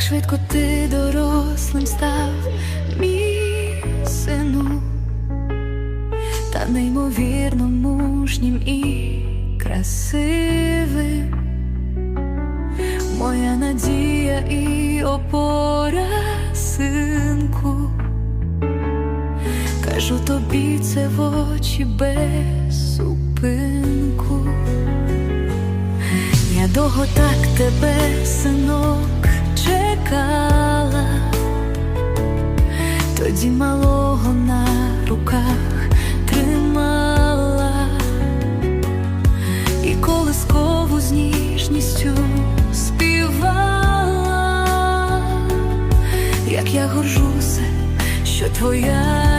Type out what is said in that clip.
швидко ти дорослим став, мій сину, та неймовірно мужнім і красивим. Моя надія і опора, синку. Кажу тобі це в очі без зупинку. Я довго так тебе, синок, чекала, тоді малого на руках тримала і колискову з ніжністю співала, як я горжуся, що твоя